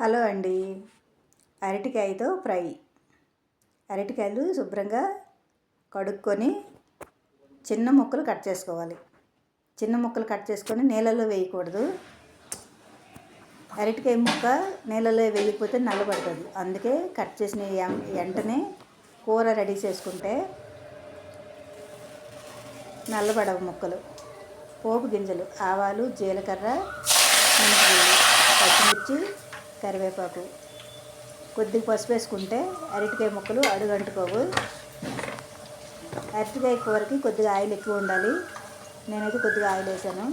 Hello అండి. అరటికాయతో fry. అరటికాయలు శుభ్రంగా కడుక్కొని చిన్న ముక్కలు కట్ చేసుకోవాలి. చిన్న ముక్కలు కట్ చేసుకొని నీళ్ళలో వేయకూడదు. అరటికాయ ముక్క నీళ్ళలో వేయకపోతే నల్లబడుతుంది అందుకే కట్ చేసిన వెంటనే కూర రెడీ చేసుకుంటే నల్లబడవు ముక్కలు. పోపు గింజలు ఆవాలు జీలకర్ర పచ్చిమిర్చి కరివేపాకు. కొద్దిగా పసుపు వేసుకుంటే అరటికాయ ముక్కలు అడుగంటుకోవు. అరటికాయ కూరకి కొద్దిగా ఆయిల్ ఎక్కువ ఉండాలి. నేనైతే కొద్దిగా ఆయిల్ వేసాను.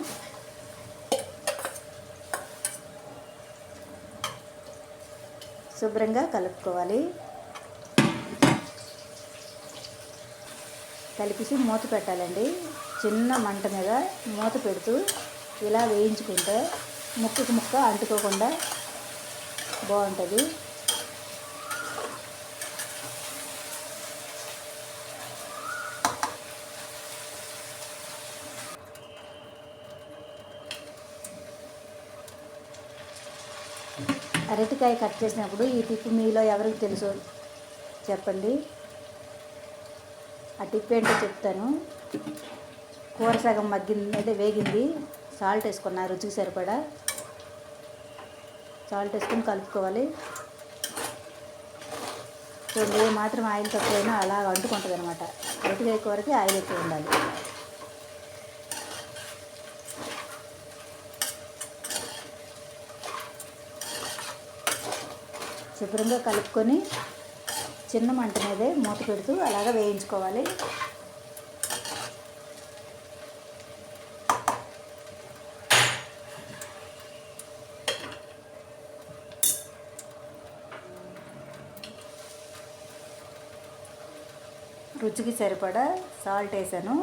శుభ్రంగా కలుపుకోవాలి. కలిపేసి మూత పెట్టాలండి. చిన్న మంట మీద మూత పెడుతూ ఇలా వేయించుకుంటే ముక్కకు ముక్క అంటుకోకుండా బాగుంటుంది. అరటికాయ కట్ చేసినప్పుడు ఈ టిప్ మీలో ఎవరికి తెలుసు చెప్పండి. ఆ టిప్ ఏంటో చెప్తాను. కూర సగం మగ్గింది అదే వేగింది. సాల్ట్ వేసుకున్నా రుచికి సరిపడా. సాల్ట్ వేసుకొని కలుపుకోవాలి. చూడండి ఏ మాత్రం ఆయిల్ తక్కువైనా అలా అంటుకుంటుంది అనమాట వేయక వరకు ఆయిల్ ఎక్కువ ఉండాలి. శుభ్రంగా కలుపుకొని చిన్న మంట మీదే మూత పెడుతూ అలాగ వేయించుకోవాలి. రుచికి సరిపడా సాల్ట్ వేసాను.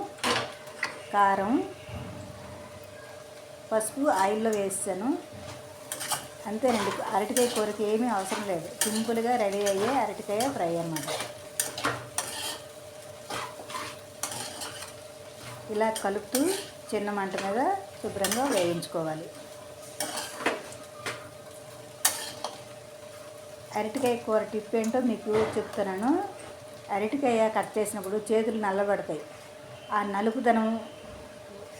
కారం పసుపు ఆయిల్లో వేసాను. అంతేనండి అరటికాయ కూరకి ఏమీ అవసరం లేదు. సింపుల్గా రెడీ అయ్యే అరటికాయ ఫ్రై అన్నమాట. ఇలా కలుపుతూ చిన్న మంట మీద శుభ్రంగా వేయించుకోవాలి. అరటికాయ కూర టిప్ ఏంటో మీకు చెప్తున్నాను. అరటికాయ కట్ చేసినప్పుడు చేతులు నల్లబడతాయి. ఆ నలుపుదనం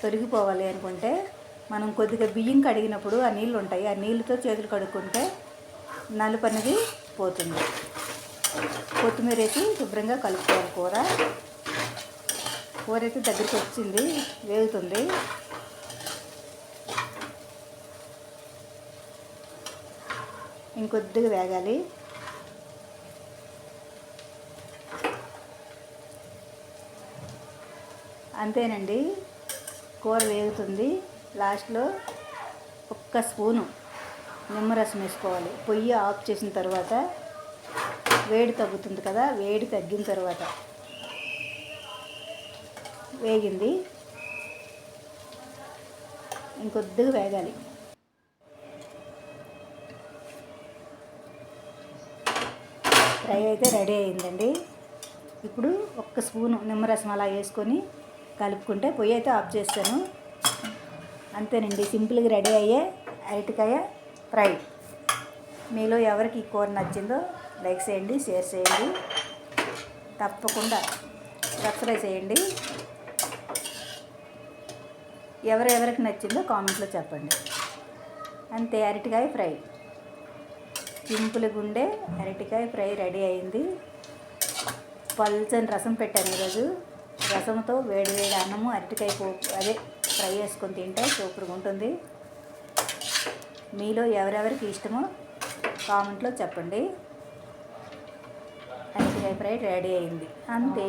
తొలగిపోవాలి అనుకుంటే మనం కొద్దిగా బియ్యం కడిగినప్పుడు ఆ నీళ్ళు ఉంటాయి. ఆ నీళ్ళతో చేతులు కడుక్కుంటే నలుపు అనేది పోతుంది. కొత్తిమీర వేసి శుభ్రంగా కలుపుకోవాలి కూర. కూర అయితే దగ్గరికి వచ్చింది వేగుతుంది. ఇంకొద్దిగా వేగాలి. అంతేనండి. కూర వేగుతుంది. లాస్ట్లో ఒక్క స్పూను నిమ్మరసం వేసుకోవాలి. పొయ్యి ఆఫ్ చేసిన తర్వాత వేడి తగ్గుతుంది కదా వేడి తగ్గిన తర్వాత వేగింది. ఇంకొద్దిగా వేగాలి. ఫ్రై అయితే రెడీ అయిందండి. ఇప్పుడు ఒక్క స్పూను నిమ్మరసం అలా వేసుకొని కలుపుకుంటే పొయ్యి అయితే ఆఫ్ చేస్తాను. అంతేనండి సింపుల్గా రెడీ అయ్యే అరటికాయ ఫ్రై. మీలో ఎవరికి ఈ కూర నచ్చిందో లైక్ చేయండి షేర్ చేయండి. తప్పకుండా సబ్స్క్రైబ్ చేయండి. ఎవరెవరికి నచ్చిందో కామెంట్లో చెప్పండి. అంతే అరటికాయ ఫ్రై. సింపుల్ ఉండే అరటికాయ ఫ్రై రెడీ అయింది. పల్చని రసం పెట్టాను ఈరోజు. రసంతో వేడి వేడి అన్నము అరటికాయ పోపు అదే ఫ్రై చేసుకొని తింటే సూపర్గా ఉంటుంది. మీలో ఎవరెవరికి ఇష్టమో కామెంట్లో చెప్పండి. అరటికాయ ఫ్రై రెడీ అయింది. అంతే.